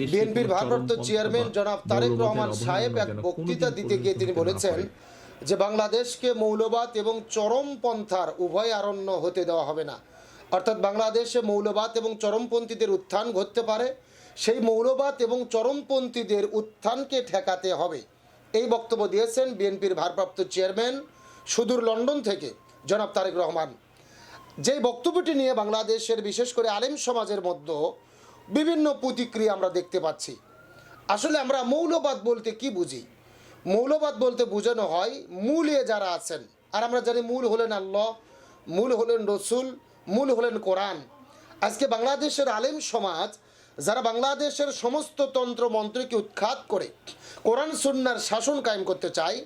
বিএনপির ভারপ্রাপ্ত চেয়ারম্যান জনাব তারেক রহমান সাহেব এক বক্তৃতা দিতে গিয়ে তিনি বলেছেন যে বাংলাদেশকে মৌলবাদ এবং চরমপন্থার উভয় আরণ্য হতে দেওয়া হবে না। অর্থাৎ বাংলাদেশে মৌলবাদ এবং চরমপন্থীদের উত্থান ঘটতে পারে সেই মৌলবাদ এবং চরমপন্থীদের উত্থানকে ঠেকাতে হবে। এই বক্তব্য দিয়েছেন বিএনপির ভারপ্রাপ্ত চেয়ারম্যান সুদূর লন্ডন থেকে জনাব তারেক রহমান। যে বক্তব্যটি নিয়ে বাংলাদেশের বিশেষ করে আলেম সমাজের মধ্যে বিভিন্ন প্রতিক্রিয়া আমরা দেখতে পাচ্ছি। আসলে আমরা মৌলবাদ বলতে কি বুঝি? মৌলবাদ বলতে বোঝানো হয় মূলে যারা আছেন। আর আমরা জানি মূল হলেন আল্লাহ, মূল হলেন রসুল, মূল হলেন কোরআন। আজকে বাংলাদেশের আলেম সমাজ, যারা বাংলাদেশের সমস্ত তন্ত্র মন্ত্রকে উৎখাত করে, কোরআন, সুন্নার শাসন কায়েম করতে চায়,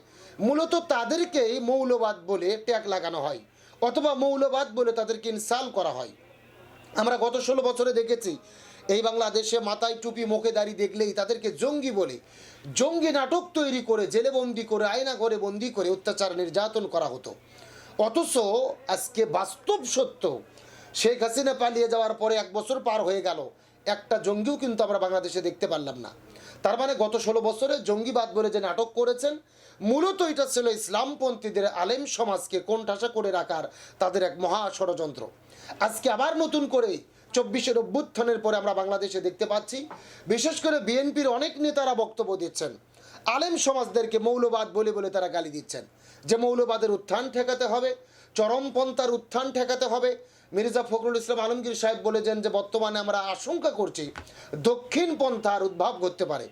মূলত তাদেরকেই মৌলবাদ বলে ট্যাগ লাগানো হয়, অথবা মৌলবাদ বলে তাদেরকে ইনসাল করা হয়। আমরা গত ষোলো বছরে দেখেছি এই বাংলাদেশে মাথায় টুপি, মুখে দাড়ি দেখলেই তাদেরকে জঙ্গি বলে। জঙ্গি নাটক তৈরি করে জেলে বন্দি করে আয়না ঘরে বন্দি করে অত্যাচার নির্যাতন করা হতো। অথচ আজকে বাস্তব সত্য, শেখ হাসিনা পালিয়ে যাওয়ার পরে এক বছর পার হয়ে গেল। একটা জঙ্গিও কিন্তু আমরা বাংলাদেশে দেখতে পারলাম না। তার মানে গত ষোলো বছরে জঙ্গিবাদ বলে যে নাটক করেছেন, মূলত এটা ছিল ইসলামপন্থীদের আলেম সমাজকে কোণঠাসা করে রাখার তাদের এক মহা ষড়যন্ত্র। আজকে আবার নতুন করে চব্বিশের অভ্যুত্থানের পরে আমরা বাংলাদেশে দেখতে পাচ্ছি। বিশেষ করে বিএনপির অনেক নেতারা বক্তব্য দিচ্ছেন। আলেম সমাজদেরকে মৌলবাদ বলে বলে তারা গালি দিচ্ছেন। যে মৌলবাদের উত্থান ঠেকাতে হবে চরমপন্থার উত্থান ঠেকাতে হবে। মির্জা ফখরুল ইসলাম আলমগীর সাহেব বলেছেন যে, বর্তমানে আমরা আশঙ্কা করছি দক্ষিণ পন্থার উদ্ভব ঘটতে পারে।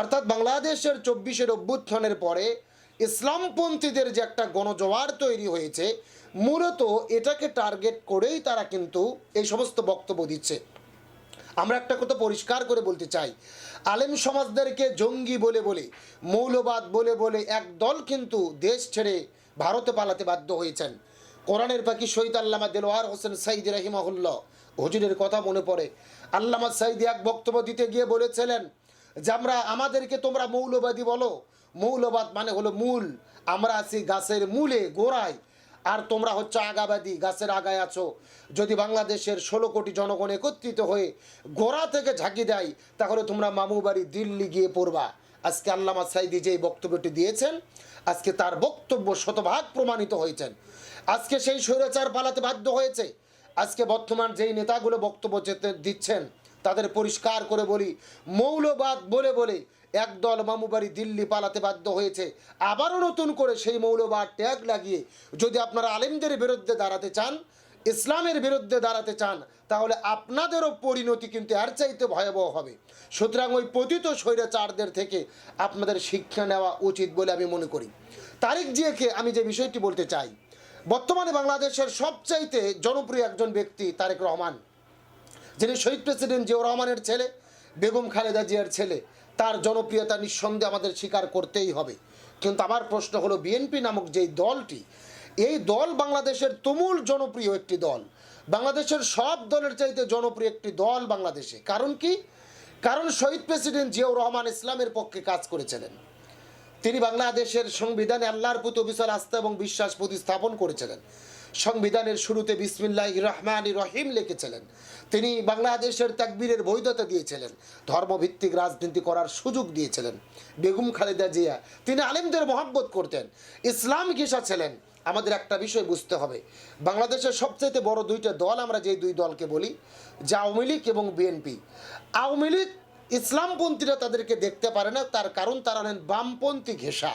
অর্থাৎ বাংলাদেশের চব্বিশের অভ্যুত্থানের পরে ইসলামপন্থীদের যে একটা গণজোয়ার তৈরি হয়েছে মূলত এটাকে টার্গেট করেই তারা কিন্তু এই সমস্ত বক্তব্য দিচ্ছে। আমরা একটা কথা পরিষ্কার করে বলতে চাই, আলেম সমাজদেরকে জঙ্গি বলে বলে, মৌলবাদ বলে বলে এক দল কিন্তু দেশ ছেড়ে ভারতে পালাতে বাধ্য হয়েছেন। কোরআনের পাখি শহীদ আল্লামা দেলোয়ার হোসেন সাইদ রাহিমাহুল্লাহ, হুজুরের কথা মনে পড়ে। আল্লামা সাইদি এক বক্তব্য দিতে গিয়ে বলেছিলেন যে আমরা আমাদেরকে তোমরা মৌলবাদী বলো। মৌলবাদ মানে হলো মূল। আমরা আছি গাছের মূলে, গোড়ায়। আর তোমরা হচ্ছে আগাবাদী, গাছের আগায় আছো। যদি বাংলাদেশের ষোলো কোটি জনগণ একত্রিত হয়ে গোড়া থেকে ঝাঁকি দেয়, তাহলে তোমরা মামু বাড়ি দিল্লি গিয়ে পড়বা। আজকে আল্লামা সাইদি যে বক্তব্যটি দিয়েছেন, আজকে তার বক্তব্য শতভাগ প্রমাণিত হয়েছেন। আজকে সেই স্বৈরাচার পালাতে বাধ্য হয়েছে। আজকে বর্তমান যেই নেতাগুলো বক্তব্য দিচ্ছেন, তাদের পরিষ্কার করে বলি, মৌলবাদ বলে বলে একদল মামুবাড়ি দিল্লি পালাতে বাধ্য হয়েছে। আবারও নতুন করে সেই মৌলবাদ ট্যাগ লাগিয়ে যদি আপনারা আলেমদের বিরুদ্ধে দাঁড়াতে চান, ইসলামের বিরুদ্ধে দাঁড়াতে চান, তাহলে আপনাদেরও পরিণতি কিন্তু এর চাইতে ভয়াবহ হবে। সুতরাং ওই পতিত স্বৈরাচারদের থেকে আপনাদের শিক্ষা নেওয়া উচিত বলে আমি মনে করি। তারিক জিয়াকে আমি যে বিষয়টি বলতে চাই, বর্তমানে বাংলাদেশের সবচাইতে জনপ্রিয় একজন ব্যক্তি তারেক রহমান। যিনি শহীদ প্রেসিডেন্ট জিয়াউর রহমানের ছেলে, বেগম খালেদা জিয়ার ছেলে। তার জনপ্রিয়তা নিঃসন্দেহে আমাদের স্বীকার করতেই হবে। কিন্তু আমার প্রশ্ন হলো বিএনপি নামক যেই দলটি, এই দল বাংলাদেশের তুমুল জনপ্রিয় একটি দল। বাংলাদেশের সব দলের চাইতে জনপ্রিয় একটি দল বাংলাদেশে। কারণ কি? কারণ শহীদ প্রেসিডেন্ট জিয়াউর রহমান ইসলামের পক্ষে কাজ করেছিলেন। তিনি বাংলাদেশের সংবিধানে আল্লাহর প্রতি বিশাল আস্থা এবং বিশ্বাস প্রতিস্থাপন করেছিলেন। সংবিধানের শুরুতে বিসমিল্লাহ রহমান রহিম লিখেছিলেন। তিনি বাংলাদেশের তাকবীরের বৈধতা দিয়েছিলেন, ধর্মভিত্তিক রাজনীতি করার সুযোগ দিয়েছিলেন। বেগম খালেদা জিয়া, তিনি আলেমদের মহাব্বত করতেন। ইসলাম ঘিসা ছিলেন। আমাদের একটা বিষয় বুঝতে হবে, বাংলাদেশের সবচেয়ে বড় দুইটা দল আমরা যে দুই দলকে বলি, যে আওয়ামী লীগ এবং বিএনপি। আওয়ামী লীগ ইসলামপন্থীরা তাদেরকে দেখতে পারে না, তার কারণ তারা হলেন বামপন্থী ঘেঁষা।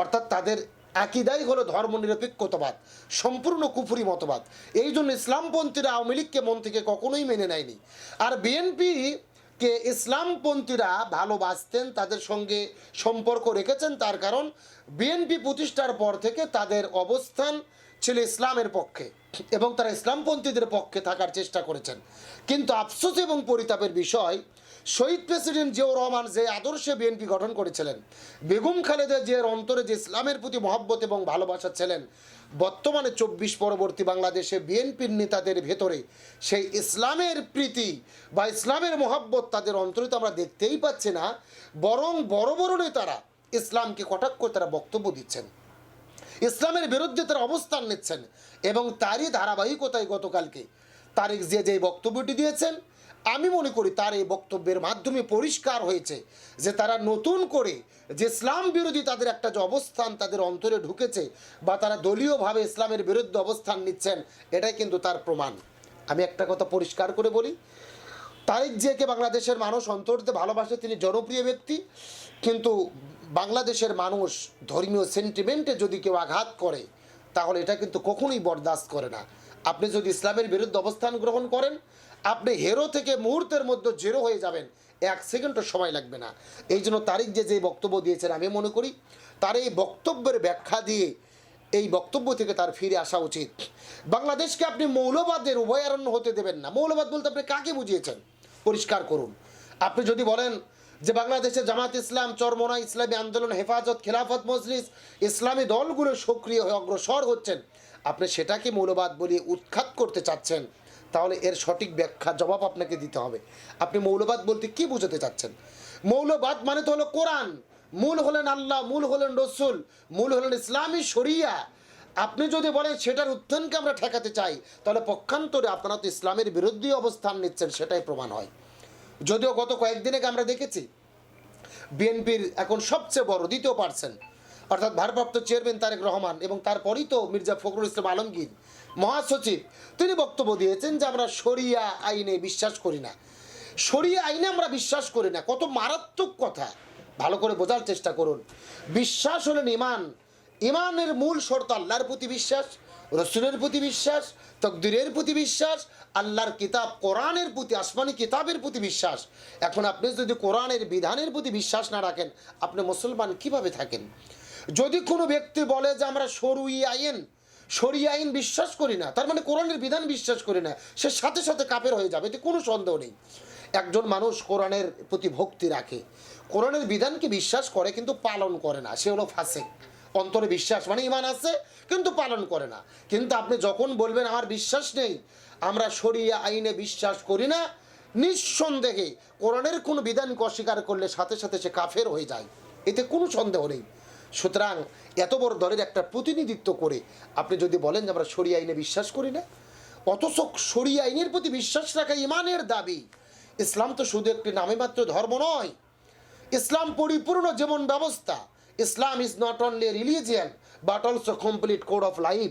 অর্থাৎ তাদের একইদাই হলো ধর্মনিরপেক্ষতাবাদ, সম্পূর্ণ কুফুরি মতবাদ। এই জন্য ইসলামপন্থীরা আওয়ামী লীগকে মন থেকে কখনোই মেনে নেয়নি। আর বিএনপি কে ইসলামপন্থীরা ভালোবাসতেন, তাদের সঙ্গে সম্পর্ক রেখেছেন, তার কারণ বিএনপি প্রতিষ্ঠার পর থেকে তাদের অবস্থান ছিল ইসলামের পক্ষে এবং তারা ইসলামপন্থীদের পক্ষে থাকার চেষ্টা করেছেন। কিন্তু আফসোস এবং পরিতাপের বিষয় শহীদ প্রেসিডেন্ট জিয়াউর রহমান যে আদর্শে বিএনপি গঠন করেছিলেন, বেগম খালেদা জিয়ার অন্তরে যে ইসলামের প্রতি মহব্বত এবং ভালোবাসা ছিলেন, বর্তমানে চব্বিশ পরবর্তী বাংলাদেশে বিএনপির নেতাদের ভেতরে সেই ইসলামের প্রীতি বা ইসলামের মহব্বত তাদের অন্তরে তো আমরা দেখতেই পাচ্ছি না, বরং বড় বড় নেতারা ইসলামকে কটাক্ষ করে তারা বক্তব্য দিচ্ছেন। ইসলামের বিরুদ্ধে তারা অবস্থান নিচ্ছেন এবং তারই ধারাবাহিকতায় গতকালকে তারিক জিয়া যে বক্তব্যটি দিয়েছেন আমি মনে করি তার এই বক্তব্যের মাধ্যমে পরিষ্কার হয়েছে যে তারা নতুন করে যে ইসলাম বিরোধী তাদের একটা যে অবস্থান তাদের অন্তরে ঢুকেছে বা তারা দলীয়ভাবে ইসলামের বিরুদ্ধে অবস্থান নিচ্ছেন, এটাই কিন্তু তার প্রমাণ। আমি একটা কথা পরিষ্কার করে বলি, তারেক জিয়াকে বাংলাদেশের মানুষ অন্তরতে ভালোবাসে, তিনি জনপ্রিয় ব্যক্তি, কিন্তু বাংলাদেশের মানুষ ধর্মীয় সেন্টিমেন্টে যদি কেউ আঘাত করে, তাহলে এটা কিন্তু কখনোই বরদাস্ত করে না। আপনি যদি ইসলামের বিরুদ্ধে অবস্থান গ্রহণ করেন আপনি হেরো থেকে মুহূর্তের মধ্যে জেরো হয়ে যাবেন। এক সেকেন্ডও সময় লাগবে না। এই জন্য তারিক যে যে বক্তব্য দিয়েছেন, আমি মনে করি তার এই বক্তব্যের ব্যাখ্যা দিয়ে এই বক্তব্য থেকে তার ফিরে আসা উচিত। বাংলাদেশকে আপনি মৌলবাদের উভয়ারণ্য হতে দেবেন না। মৌলবাদ বলতে আপনি কাকে বুঝিয়েছেন? পরিষ্কার করুন। আপনি যদি বলেন যে বাংলাদেশে জামাত ইসলাম, চরমনা, ইসলামী আন্দোলন, হেফাজত, খেলাফত মজলিস, ইসলামী দলগুলো সক্রিয় হয়ে অগ্রসর হচ্ছেন, আপনি সেটাকে মৌলবাদ বলে উৎখাত করতে চাচ্ছেন। তাহলে এর সঠিক ব্যাখ্যা, জবাব আপনাকে দিতে হবে। আপনি মৌলবাদ বলতে কি বোঝাতে চাচ্ছেন? মৌলবাদ মানে তো হলো কোরআন। মূল হলেন আল্লাহ, মূল হলেন রসুল, মূল হলেন ইসলামী শরিয়া। আপনি যদি বলেন সেটার উত্থানকে আমরা ঠেকাতে চাই, তাহলে পক্ষান্তরে আপনারা তো ইসলামের বিরুদ্ধে অবস্থান নিচ্ছেন, সেটাই প্রমাণ হয়। যদিও গত কয়েকদিন আগে আমরা দেখেছি, বিএনপির এখন সবচেয়ে বড়, দ্বিতীয় পার্সেন্ট। অর্থাৎ ভারপ্রাপ্ত চেয়ারম্যান তারেক রহমান এবং তারপরই তো মির্জা ফখরুল ইসলাম আলমগীর মহাসচিব, তিনি বক্তব্য দিয়েছেন যে আমরা শরিয়া আইনে বিশ্বাস করি না। শরিয়া আইনে আমরা বিশ্বাস করি না। কত মারাত্মক কথা। ভালো করে বোঝার চেষ্টা করুন। বিশ্বাস হলেন ইমান। ইমানের মূল শর্ত আল্লাহর প্রতি বিশ্বাস, রসুলের প্রতি বিশ্বাস, তকদিরের প্রতি বিশ্বাস, আল্লাহর কিতাব, কোরআনের প্রতি, আসমানি কিতাবের প্রতি বিশ্বাস। এখন আপনি যদি কোরআনের বিধানের প্রতি বিশ্বাস না রাখেন, আপনি মুসলমান কীভাবে থাকেন? যদি কোনো ব্যক্তি বলে যে আমরা সরুই আইন, সরি আইন বিশ্বাস করি না, তার মানে কোরআনের বিধান বিশ্বাস করি না, সে সাথে সাথে কাপের হয়ে যাবে, এতে কোনো সন্দেহ নেই। একজন মানুষ কোরআনের প্রতি ভক্তি রাখে, কোরআনের বিধানকে বিশ্বাস করে কিন্তু পালন করে না, সে হলো ফাসেক। অন্তরে বিশ্বাস মানে ইমান আছে, কিন্তু পালন করে না। কিন্তু আপনি যখন বলবেন, আমার বিশ্বাস নেই, আমরা শরিয়া আইনে বিশ্বাস করি না, নিঃসন্দেহে কোরআনের কোনো বিধানকে অস্বীকার করলে সাথে সাথে সে কাফের হয়ে যায়, এতে কোনো সন্দেহ নেই। সুতরাং এত বড় দলের একটা প্রতিনিধিত্ব করে আপনি যদি বলেন যে আমরা শরিয়া আইনে বিশ্বাস করি না, অথচ শরিয়া আইনের প্রতি বিশ্বাস রাখা ইমানের দাবি। ইসলাম তো শুধু একটি নামে মাত্র ধর্ম নয়। ইসলাম পরিপূর্ণ জীবন ব্যবস্থা, Islam is not only religion but also complete code of life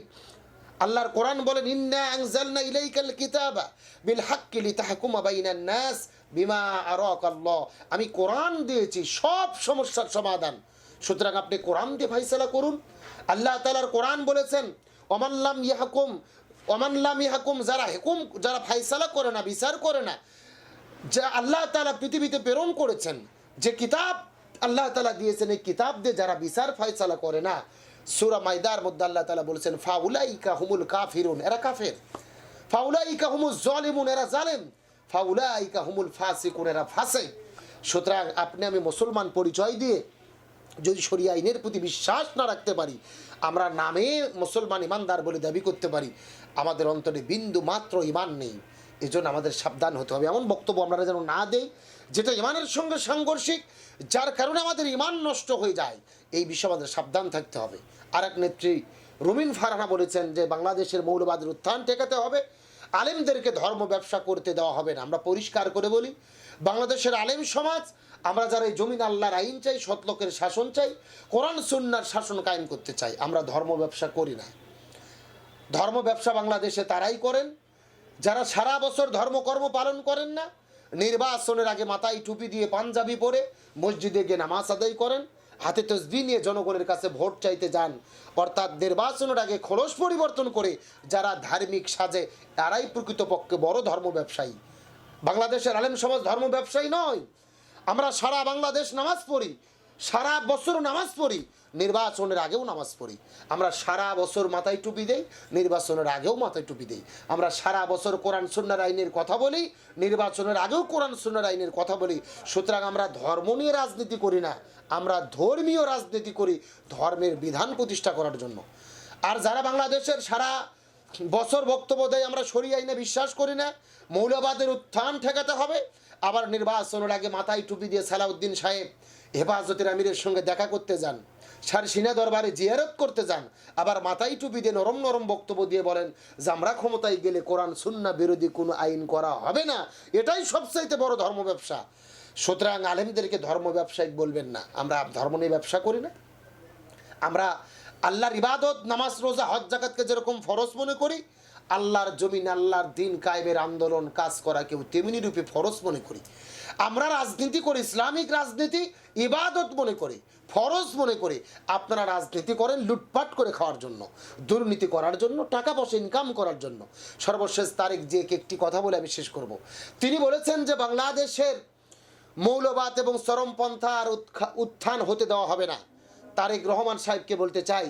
আল্লাহর কোরআন বলেন, ইন্না আনজালনা ইলাইকাল কিতাবা বিল হাক্কি লিতাহকুমা বাইনান নাস বিমা আরাকাল্লাহ। আমি কোরআন দিয়েছি, সব সমস্যার সমাধান। সুতরাং আপনি কোরআন দিয়ে ফাইসালা করুন। আল্লাহ তাআলার কোরআন বলেছেন ওমাল্লাম ইয়াহকুম ওমাল্লাম ইয়াহকুম যারা হুকুম, যারা ফাইসালা করে না, বিচার করে না, যে আল্লাহ তালা পৃথিবীতে প্রেরণ করেছেন, যে কিতাব আল্লাহ তালা দিয়েছেন, এই কিতাব দিয়ে যারা বিচার ফয়সালা করে না, সুরা মাইদার মধ্যে আল্লাহ তালা বলেছেন, ফাউলাইকা হুমুল কাফিরুন এরা কাফের। ফাউলাইকা হুমুল জলিমুন এরা জালেম। ফাউলাইকা হুমুল ফাসিকুন এরা ফাসে। সুতরাং আপনি আমি মুসলমান পরিচয় দিয়ে যদি শরিয়া আইনের প্রতি বিশ্বাস না রাখতে পারি, আমরা নামে মুসলমান ইমানদার বলে দাবি করতে পারি, আমাদের অন্তরে বিন্দু মাত্র ইমান নেই। এই জন্য আমাদের সাবধান হতে হবে। এমন বক্তব্য আমরা যেন না দেই, যেটা ইমানের সঙ্গে সাংঘর্ষিক, যার কারণে আমাদের ইমান নষ্ট হয়ে যায়, এই বিষয়ে আমাদের সাবধান থাকতে হবে। আর এক নেত্রী রুমিন ফারহানা বলেছেন যে, বাংলাদেশের মৌলবাদের উত্থান টেকাতে হবে, আলেমদেরকে ধর্ম ব্যবসা করতে দেওয়া হবে না। আমরা পরিষ্কার করে বলি, বাংলাদেশের আলেম সমাজ আমরা যারা এই জমিন আল্লাহর আইন চাই সৎলোকের শাসন চাই, কোরআন সুন্নার শাসন কায়েম করতে চাই, আমরা ধর্ম ব্যবসা করি না। ধর্ম ব্যবসা বাংলাদেশে তারাই করেন। যারা সারা বছর ধর্মকর্ম পালন করেন না, নির্বাচনের আগে মাথায় টুপি দিয়ে পাঞ্জাবি পরে মসজিদে গিয়ে নামাজ আদায় করেন, হাতে তসবি নিয়ে জনগণের কাছে ভোট চাইতে যান। অর্থাৎ নির্বাচনের আগে খোলস পরিবর্তন করে যারা ধার্মিক সাজে, তারাই প্রকৃতপক্ষে বড় ধর্ম ব্যবসায়ী। বাংলাদেশের আলেম সমাজ ধর্ম ব্যবসায়ী নয় আমরা সারা বাংলাদেশ নামাজ পড়ি, সারা বছর নামাজ পড়ি, নির্বাচনের আগেও নামাজ পড়ি। আমরা সারা বছর মাথায় টুপি দেই, নির্বাচনের আগেও মাথায় টুপি দেই। আমরা সারা বছর কোরআন সুন্নার আইনের কথা বলি, নির্বাচনের আগেও কোরআন সুন্নার আইনের কথা বলি। সুতরাং আমরা ধর্ম নিয়ে রাজনীতি করি না, আমরা ধর্মীয় রাজনীতি করি ধর্মের বিধান প্রতিষ্ঠা করার জন্য। আর যারা বাংলাদেশের সারা বছর বক্তব্য দেয়, আমরা সরি আইনে বিশ্বাস করি না, মৌলবাদের উত্থান ঠেকাতে হবে। আবার নির্বাচনের আগে মাথায় টুপি দিয়ে সালাউদ্দিন সাহেব হেফাজতের আমিরের সঙ্গে দেখা করতে যান। সার সিনা দরবারে জিয়ারত করতে যান। আবার মাথায় টুপি দিয়ে নরম নরম বক্তব্য দিয়ে বলেন যে আমরা ক্ষমতায় গেলে কোরআন, সুন্না বিরোধী কোনো আইন করা হবে না। এটাই সবচাইতে বড় ধর্ম ব্যবসা। সুতরাং আলেমদেরকে ধর্ম ব্যবসায়িক বলবেন না। আমরা ধর্ম নিয়ে ব্যবসা করি না। আমরা আল্লাহর ইবাদত, নামাজ, রোজা, হজ জাকাতকে যেরকম ফরজ মনে করি আল্লাহর জমিন, আল্লাহর দিন কায়েমের আন্দোলন কাজ করা কেউ তেমনি রূপে ফরজ মনে করি। আমরা রাজনীতি করি, ইসলামিক রাজনীতি, ইবাদত মনে করি, ফরজ মনে করি। আপনারা রাজনীতি করেন লুটপাট করে খাওয়ার জন্য, দুর্নীতি করার জন্য, টাকা পয়সা ইনকাম করার জন্য। সর্বশেষ তারিখ যে একটি কথা বলে আমি শেষ করব। তিনি বলেছেন যে বাংলাদেশের মৌলবাদ এবং চরমপন্থার উত্থান হতে দেওয়া হবে না। তারেক রহমান সাহেবকে বলতে চাই,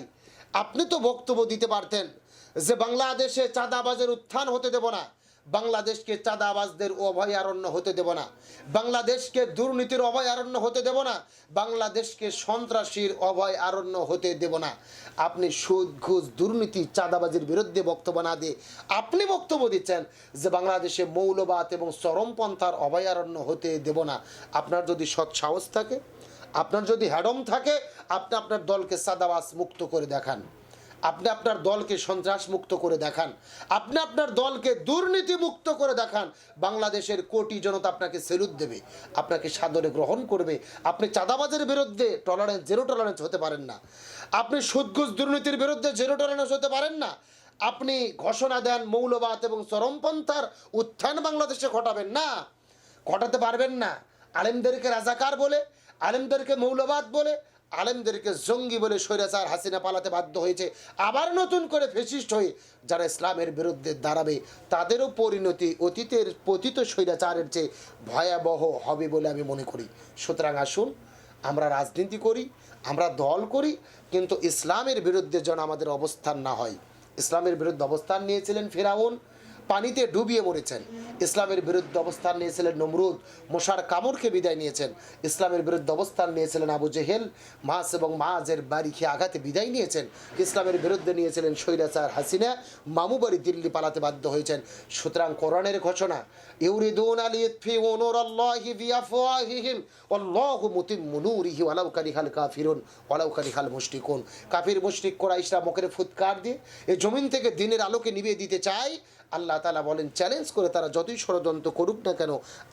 আপনি তো বক্তব্য দিতে পারতেন যে বাংলাদেশে চাঁদাবাজের উত্থান হতে দেব না, বাংলাদেশকে চাঁদাবাজদের অভয়ারণ্য হতে দেব না, বাংলাদেশকে দুর্নীতির অভয়ারণ্য হতে দেব না, বাংলাদেশকে সন্ত্রাসীর অভয়ারণ্য হতে দেব না। আপনি সুদ, ঘুষ, দুর্নীতি, চাঁদাবাজির বিরুদ্ধে বক্তব্য না দিয়ে আপনি বক্তব্য দিচ্ছেন যে বাংলাদেশে মৌলবাদ এবং চরমপন্থার অভয়ারণ্য হতে দেব না। আপনার যদি সৎ সাহস থাকে, আপনার যদি হ্যাডম থাকে, আপনি আপনার দলকে সাদাবাস মুক্ত করে দেখান। আপনি আপনার দলকে সন্ত্রাস মুক্ত করে দেখান। আপনি আপনার দলকে দুর্নীতি মুক্ত করে দেখান। বাংলাদেশের কোটি জনতা আপনাকে সেলুট দেবে, আপনাকে সাদরে গ্রহণ করবে। আপনি চাঁদাবাজের বিরুদ্ধে টলারেন্স জিরো টলারেন্স হতে পারেন না। আপনি সুদঘুষ দুর্নীতির বিরুদ্ধে জিরো টলারেন্স হতে পারেন না। আপনি ঘোষণা দেন মৌলবাদ এবং চরমপন্থার উত্থান বাংলাদেশে ঘটাবেন না। ঘটাতে পারবেন না। আলেমদেরকে রাজাকার বলে, আলেমদেরকে মৌলবাদ বলে আলেমদেরকে জঙ্গি বলে স্বৈরাচার হাসিনা পালাতে বাধ্য হয়েছে। আবার নতুন করে ফেসিস্ট হয়ে যারা ইসলামের বিরুদ্ধে দাঁড়াবে, তাদেরও পরিণতি অতীতের পতিত স্বৈরাচারের চেয়ে ভয়াবহ হবে বলে আমি মনে করি। সুতরাং আসুন, আমরা রাজনীতি করি, আমরা দল করি, কিন্তু ইসলামের বিরুদ্ধে যেন আমাদের অবস্থান না হয়। ইসলামের বিরুদ্ধে অবস্থান নিয়েছিলেন ফেরাউন পানিতে ডুবিয়ে মরেছেন। ইসলামের বিরুদ্ধে অবস্থান নিয়েছিলেন নমরুদ। মশার কামড়কে বিদায় নিয়েছেন। ইসলামের বিরুদ্ধে অবস্থান নিয়েছিলেন আবু জেহেল। মাস এবং মাজের বাড়ি খেয়ে আঘাতে বিদায় নিয়েছেন। ইসলামের বিরুদ্ধে নিয়েছিলেন স্বৈরাচার হাসিনা। মামু বাড়ি দিল্লি পালাতে বাধ্য হয়েছেন। সুতরাং কোরআনের ঘোষণা, ইউরিদুন কাফির, মুশরিক, কোরাইশরা মুখের ফুৎকার দিয়ে এই জমিন থেকে দিনের আলোকে নিভিয়ে দিতে চাই আল্লাহ তালা বলেন চ্যালেঞ্জ করে তারা যতই ষড়যন্ত্র করুক না কেন,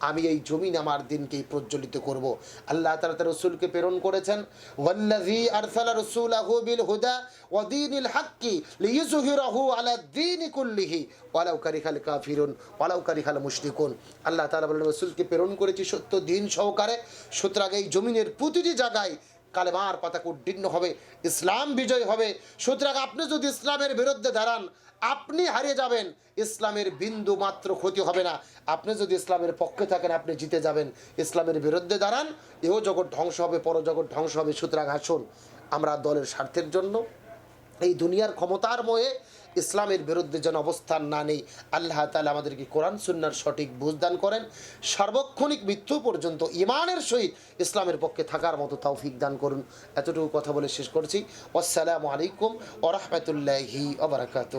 আমি এই জমিন আমার দিনকেই প্রজ্বলিত করব। আল্লাহ তালা তার রসুলকে প্রেরণ করেছেন, ওয়াল্লাযী আরসালা রাসূলাহু বিল হুদা ওয়া দীনিল হাক্কি লিইয়ুযহিরাহু আলা দীনি কুল্লিহি ওয়ালাউ কারিহাল কাফিরুন ওয়ালাউ কারিহাল মুশরিকুন। আল্লাহ তাআলা বলেন, রসুলকে প্রেরণ করেছি সত্য দিন সহকারে। সুতরাং এই জমিনের প্রতিটি জায়গায় কালেমার পাতাকে উদ্দীর্ণ হবে, ইসলাম বিজয় হবে। সুতরাং আপনি যদি ইসলামের বিরুদ্ধে দাঁড়ান, আপনি হারিয়ে যাবেন। ইসলামের বিন্দু মাত্র ক্ষতি হবে না। আপনি যদি ইসলামের পক্ষে থাকেন, আপনি জিতে যাবেন। ইসলামের বিরুদ্ধে দাঁড়ান এও জগৎ ধ্বংস হবে পর জগৎ ধ্বংস হবে। সুতরাং আসুন, আমরা দলের স্বার্থের জন্য এই দুনিয়ার ক্ষমতার ময়ে ইসলামের বিরুদ্ধে যেন অবস্থান না নেই, আল্লাহ তালা আমাদেরকে কোরআন, সুন্নার সঠিক বুঝদান করেন। সার্বক্ষণিক মৃত্যু পর্যন্ত ইমানের সহিত ইসলামের পক্ষে থাকার মতো তৌফিক দান করুন। এতটুকু কথা বলে শেষ করছি। আসসালামু আলাইকুম ওরহমতুল্লাহি ওবরাকাতুহ